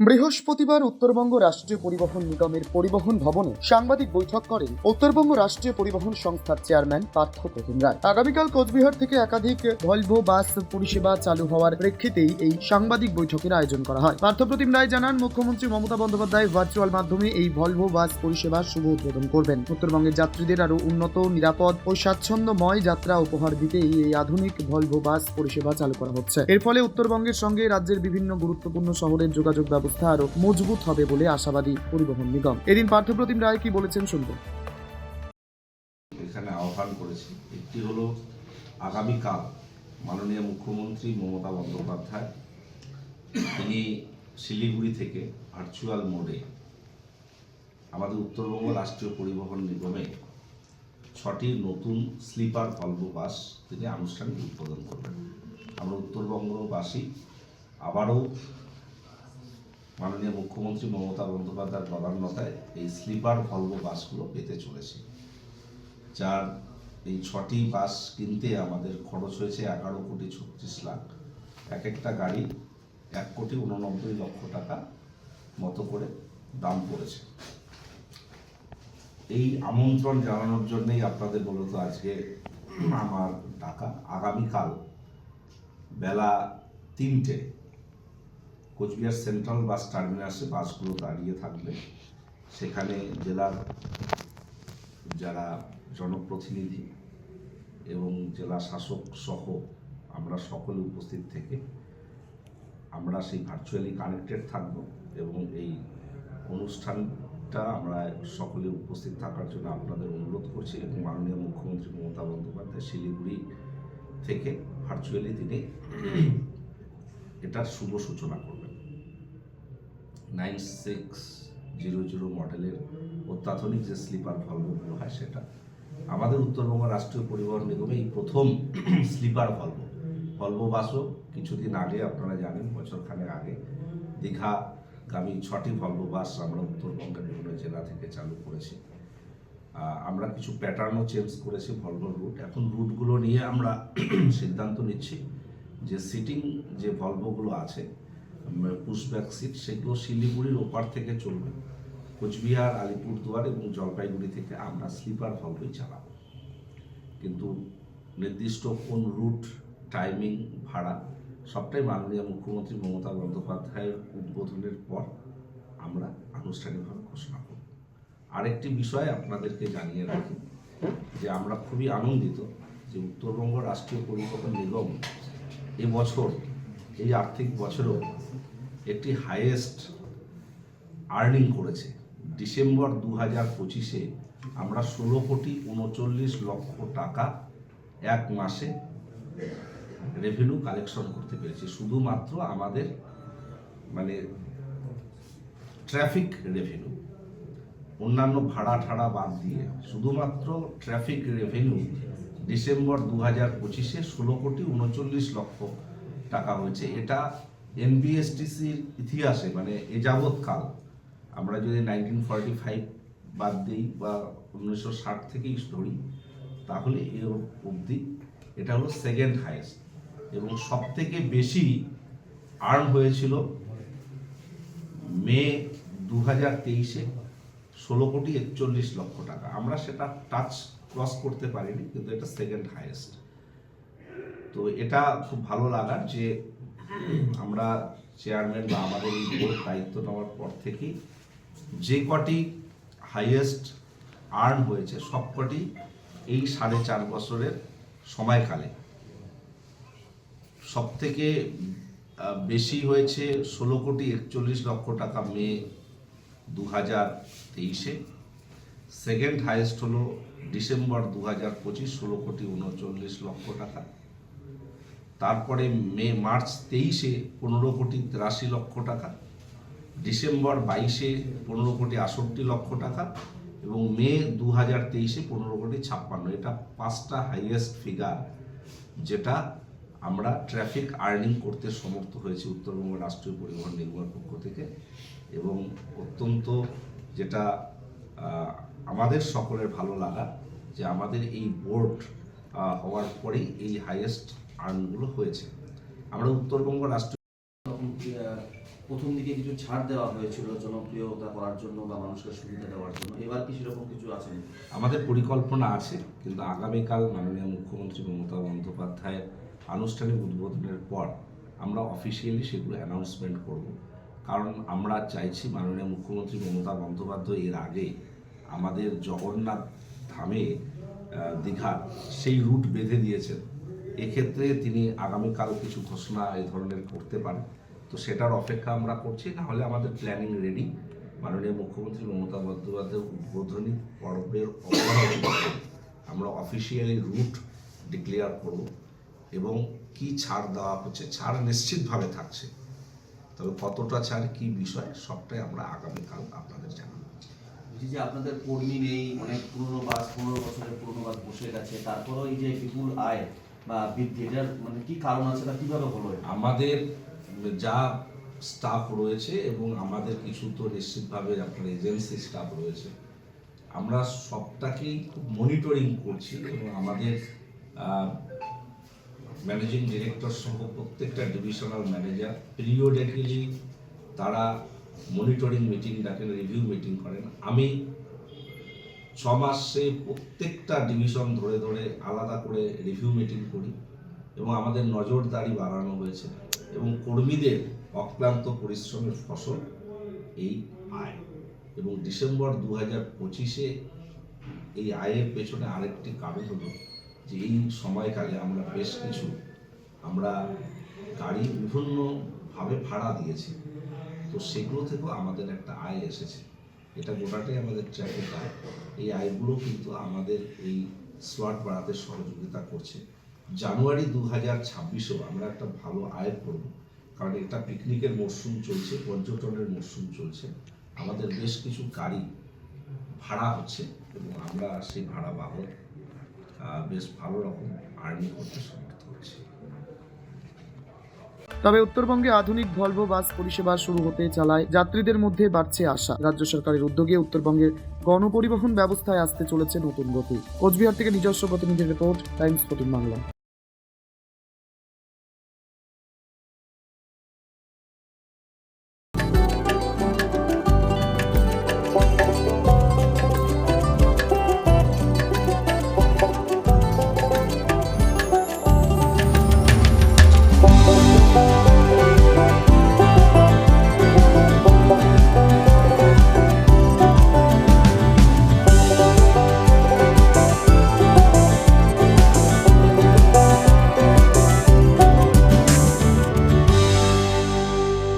বৃহস্পতিবার উত্তরবঙ্গ রাষ্ট্রীয় পরিবহন নিগমের পরিবহন ভবনে সাংবাদিক বৈঠক করেন উত্তরবঙ্গ রাষ্ট্রীয় পরিবহন সংস্থার চেয়ারম্যান পার্থ প্রতিম রায়। আগামীকাল কোচবিহার থেকে একাধিক ভলভো বাস পরিষেবা চালু হওয়ার প্রেক্ষিতেই এই সাংবাদিক বৈঠকের আয়োজন করা হয়। পার্থ প্রতিম রায় জানান, মুখ্যমন্ত্রী মমতা বন্দ্যোপাধ্যায় ভার্চুয়াল মাধ্যমে এই ভলভো বাস পরিষেবা শুভ উদ্বোধন করবেন। উত্তরবঙ্গের যাত্রীদের আরও উন্নত, নিরাপদ ও স্বাচ্ছন্দ্যময় যাত্রা উপহার দিতেই এই আধুনিক ভলভো বাস পরিষেবা চালু করা হচ্ছে। এর ফলে উত্তরবঙ্গের সঙ্গে রাজ্যের বিভিন্ন গুরুত্বপূর্ণ শহরের যোগাযোগ ব্যবস্থা আরও মজবুত হবে বলে আশাবাদী পরিবহন নিগম। এদিন পার্থপ্রতিম রায় কি বলেছেন শুনব। এখানে আহ্বান করেছি, একটি হলো আগামীকাল মাননীয় মুখ্যমন্ত্রী মমতা বন্দ্যোপাধ্যায়, তিনি শিলিগুড়ি থেকে ভার্চুয়াল মোডে আমাদের উত্তরবঙ্গ রাষ্ট্রীয় পরিবহন নিগমে ছটি নতুন স্লিপার ভলভো বাস তিনি আনুষ্ঠানিক উদ্বোধন করবেন। আমরা উত্তরবঙ্গবাসী আবারও মাননীয় মুখ্যমন্ত্রী মমতা বন্দ্যোপাধ্যায়ের প্রধানতায় এই স্লিপার ভলভো বাসগুলো পেতে চলেছে। যার এই ছটি বাস কিনতে আমাদের খরচ হয়েছে এগারো কোটি ছত্রিশ লাখ। এক একটা গাড়ি এক কোটি উননব্বই লক্ষ টাকা মতো করে দাম পড়েছে। এই আমন্ত্রণ জানানোর জন্যই আপনাদের মূলত আজকে আমার ডাকা। আগামীকাল বেলা তিনটে কোচবিহার সেন্ট্রাল বাস টার্মিনাসে বাসগুলো দাঁড়িয়ে থাকবে। সেখানে জেলার যারা জনপ্রতিনিধি এবং জেলা শাসক সহ আমরা সকলে উপস্থিত থেকে আমরা সেই ভার্চুয়ালি কানেক্টেড থাকব এবং এই অনুষ্ঠানটা আমরা সকলে উপস্থিত থাকার জন্য আপনাদের অনুরোধ করছি এবং মাননীয় মুখ্যমন্ত্রী মমতা বন্দ্যোপাধ্যায় শিলিগুড়ি থেকে ভার্চুয়ালি তিনি এটার শুভ সূচনা করবেন। নাইন সিক্স জিরো জিরো মডেলের অত্যাধুনিক যে স্লিপার ভলভোগুলো হয় সেটা। আমাদের উত্তরবঙ্গ রাষ্ট্রীয় পরিবহন নিগমে এই প্রথম স্লিপার ভলভো। ভলভো বাসও কিছুদিন আগে, আপনারা জানেন, বছরখানেক আগে দীঘাগামী ছটি ভলভো বাস আমরা উত্তরবঙ্গের বিভিন্ন জেলা থেকে চালু করেছি। আমরা কিছু প্যাটার্নও চেঞ্জ করেছি ভলভো রুট এখন রুটগুলো নিয়ে আমরা সিদ্ধান্ত নিচ্ছি যে সিটিং যে ভলভোগুলো আছে পুশব্যাক সিট সেগুলো শিলিগুড়ির ওপার থেকে চলবে। কোচবিহার, আলিপুরদুয়ার এবং জলপাইগুড়ি থেকে আমরা স্লিপার ভলভোই চালাব। কিন্তু নির্দিষ্ট কোন রুট টাইমিং ভাড়া সবটাই মাননীয় মুখ্যমন্ত্রী মমতা বন্দ্যোপাধ্যায়ের উদ্বোধনের পর আমরা আনুষ্ঠানিকভাবে ঘোষণা করব। আরেকটি বিষয় আপনাদেরকে জানিয়ে রাখি যে আমরা খুবই আনন্দিত যে উত্তরবঙ্গ রাষ্ট্রীয় পরিবহন নিগম এবছর, এই আর্থিক বছরেও একটি হাইয়েস্ট আর্নিং করেছে। ডিসেম্বর দু হাজার পঁচিশে আমরা ষোলো কোটি উনচল্লিশ লক্ষ টাকা এক মাসে রেভিনিউ কালেকশন করতে পেরেছি। শুধুমাত্র আমাদের মানে ট্রাফিক রেভিনিউ অন্যান্য ভাড়া ঠাড়া বাদ দিয়ে শুধুমাত্র ট্রাফিক রেভিনিউ ডিসেম্বর দু হাজার পঁচিশে ষোলো কোটি উনচল্লিশ লক্ষ টাকা হয়েছে। এটা এনবিএসটিসির ইতিহাসে মানে এ যাবৎকাল, আমরা যদি নাইনটিন ফর্টি ফাইভ বাদ দিই বা উনিশশো ষাট থেকেই ধরি, তাহলে এ অবধি এটা হলো সেকেন্ড হাইয়েস্ট এবং সব থেকে বেশি আর্ন হয়েছিল মে দু হাজার তেইশে, ষোলো কোটি একচল্লিশ লক্ষ টাকা। আমরা সেটা টাচ ক্রস করতে পারিনি, কিন্তু এটা সেকেন্ড হাইয়েস্ট তো এটা খুব ভালো লাগার যে আমরা চেয়ারম্যান বা আমাদের এই বোর্ড দায়িত্ব নেওয়ার পর থেকেই যে কটি হাইয়েস্ট আর্ন হয়েছে, সব কটি এই সাড়ে চার বছরের সময়কালে। সব থেকে বেশি হয়েছে ষোলো কোটি একচল্লিশ লক্ষ টাকা মে দু হাজার তেইশে। সেকেন্ড হাইয়েস্ট হলো ডিসেম্বর দু হাজার পঁচিশ, ষোলো কোটি উনচল্লিশ লক্ষ টাকা। তারপরে মে, মার্চ তেইশে পনেরো কোটি তিরাশি লক্ষ টাকা, ডিসেম্বর বাইশে পনেরো কোটি আষট্টি লক্ষ টাকা এবং মে দু হাজার তেইশে পনেরো কোটি ছাপ্পান্ন। এটা পাঁচটা হাইয়েস্ট ফিগার যেটা আমরা ট্রাফিক আর্নিং করতে সমর্থ হয়েছি উত্তরবঙ্গ রাষ্ট্রীয় পরিবহন নিগমের পক্ষ থেকে এবং অত্যন্ত যেটা আমাদের সকলের ভালো লাগা যে আমাদের এই বোর্ড হওয়ার পরেই এই হাইয়েস্ট আর্নগুলো হয়েছে। আমরা উত্তরবঙ্গ আহ, প্রথম দিকে কিছু ছাড় দেওয়া হয়েছিল জনপ্রিয়তা করার জন্য বা মানুষকে সুবিধা দেওয়ার জন্য। এবার কি সেরকম কিছু আছে? আমাদের পরিকল্পনা আছে কিন্তু আগামীকাল মাননীয় মুখ্যমন্ত্রী মমতা বন্দ্যোপাধ্যায়ের আনুষ্ঠানিক উদ্বোধনের পর আমরা অফিসিয়ালি সেগুলো অ্যানাউন্সমেন্ট করব। কারণ আমরা চাইছি মাননীয় মুখ্যমন্ত্রী মমতা বন্দ্যোপাধ্যায় এর আগে আমাদের জগন্নাথ ধামে দীঘা সেই রুট বেঁধে দিয়েছেন। এক্ষেত্রে তিনি আগামীকাল কিছু ঘোষণা এই ধরনের করতে পারেন। তো সেটার অপেক্ষা আমরা করছি, নাহলে আমাদের প্ল্যানিং রেডি মাননীয় মুখ্যমন্ত্রী মমতা বন্দ্যোপাধ্যায়ের উদ্বোধনী পর্বের আমরা অফিসিয়ালি রুট ডিক্লেয়ার করব এবং কি ছাড় দেওয়া হচ্ছে, ছাড় নিশ্চিতভাবে থাকছে। তবে কতটা ছাড়, কি বিষয়, সবটাই আমরা আগামীকাল আপনাদের জানাব। যে আপনাদের কর্মী নেই, অনেক পুরনো বাস, পনেরো বছরের পুরনো বাস বসে গেছে, তারপরেও এই যে বিপুল আয় বা বৃদ্ধি, এটার মানে কি কারণ আছে বা কীভাবে হলো আমাদের যা স্টাফ রয়েছে এবং আমাদের কিছু তো নিশ্চিতভাবে আপনার এজেন্সি স্টাফ রয়েছে, আমরা সবটাকেই খুব মনিটরিং করছি এবং আমাদের ম্যানেজিং ডিরেক্টর সহ প্রত্যেকটা ডিভিশনাল ম্যানেজার পিরিয়ডেক্যালি তারা মনিটরিং মিটিং ডাকেন রিভিউ মিটিং করেন। আমি ছ প্রত্যেকটা ডিভিশন ধরে ধরে আলাদা করে রিভিউ মিটিং করি এবং আমাদের নজরদারি বাড়ানো হয়েছে এবং কর্মীদের অক্লান্ত পরিশ্রমের ফসল এই আয়। এবং ডিসেম্বর দু হাজার পঁচিশে এই আয়ের পেছনে আরেকটি কারণ হলো যে এই সময়কালে আমরা বেশ কিছু আমরা গাড়ি বিভিন্নভাবে ভাড়া দিয়েছি। তো সেগুলো থেকেও আমাদের একটা আয় এসেছে। এটা গোটাটাই আমাদের ট্র্যাকের আয় এই আয়গুলো কিন্তু আমাদের এই স্লট বাড়াতে সহযোগিতা করছে। জানুয়ারি দু হাজার ছাব্বিশেও আমরা একটা ভালো আয় করব, কারণ এটা পিকনিকের মরশুম চলছে, পর্যটনের মরশুম চলছে। আমাদের বেশ কিছু গাড়ি ভাড়া হচ্ছে এবং আমরা সেই ভাড়া বাবদ বেশ ভালো রকম আর্নিং করতে সমর্থ হচ্ছি। তবে উত্তরবঙ্গে আধুনিক ভলভো বাস পরিষেবা শুরু হতে চালায় যাত্রীদের মধ্যে বাড়ছে আশা। রাজ্য সরকারের উদ্যোগে উত্তরবঙ্গের গণপরিবহন ব্যবস্থায় আসতে চলেছে নতুন গতি। কোচবিহার থেকে নিজস্ব প্রতিনিধির রিপোর্ট, টাইমস ফোর্টিন বাংলা।